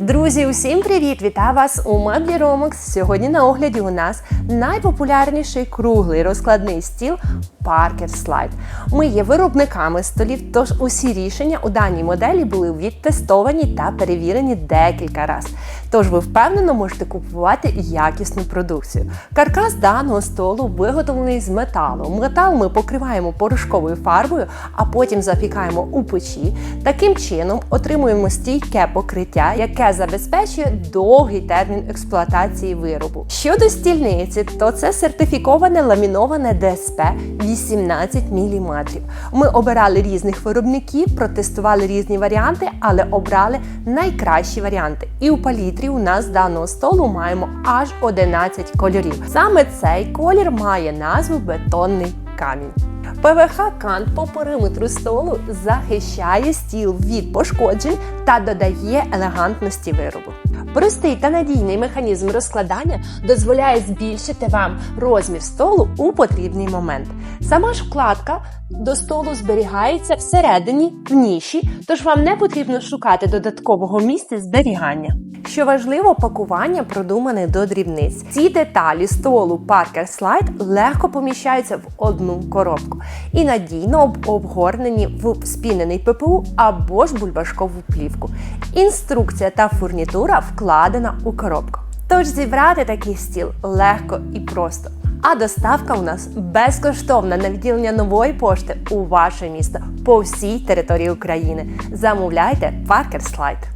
Друзі, усім привіт! Вітаю вас у меблі Romex. Сьогодні на огляді у нас найпопулярніший круглий розкладний стіл Parker Slide. Ми є виробниками столів, тож усі рішення у даній моделі були відтестовані та перевірені декілька разів. Тож ви впевнено можете купувати якісну продукцію. Каркас даного столу виготовлений з металу. Метал ми покриваємо порошковою фарбою, а потім запікаємо у печі. Таким чином отримуємо стійке покриття, яке забезпечує довгий термін експлуатації виробу. Щодо стільниці, то це сертифіковане ламіноване ДСП 18 мм. Ми обирали різних виробників, протестували різні варіанти, але обрали найкращі варіанти. І у палітрі у нас з даного столу маємо аж 11 кольорів. Саме цей колір має назву бетонний камінь. ПВХ кант по периметру столу захищає стіл від пошкоджень та додає елегантності виробу. Простий та надійний механізм розкладання дозволяє збільшити вам розмір столу у потрібний момент. Сама ж вкладка до столу зберігається всередині в ніші, тож вам не потрібно шукати додаткового місця зберігання. Що важливо, пакування продумане до дрібниць. Ці деталі столу Parker Slide легко поміщаються в одну коробку і надійно обгорнені в спінений ППУ або ж бульбашкову плівку. Інструкція та фурнітура вкладена у коробку. Тож зібрати такий стіл легко і просто. А доставка у нас безкоштовна на відділення нової пошти у ваше місто по всій території України. Замовляйте Parker Slide.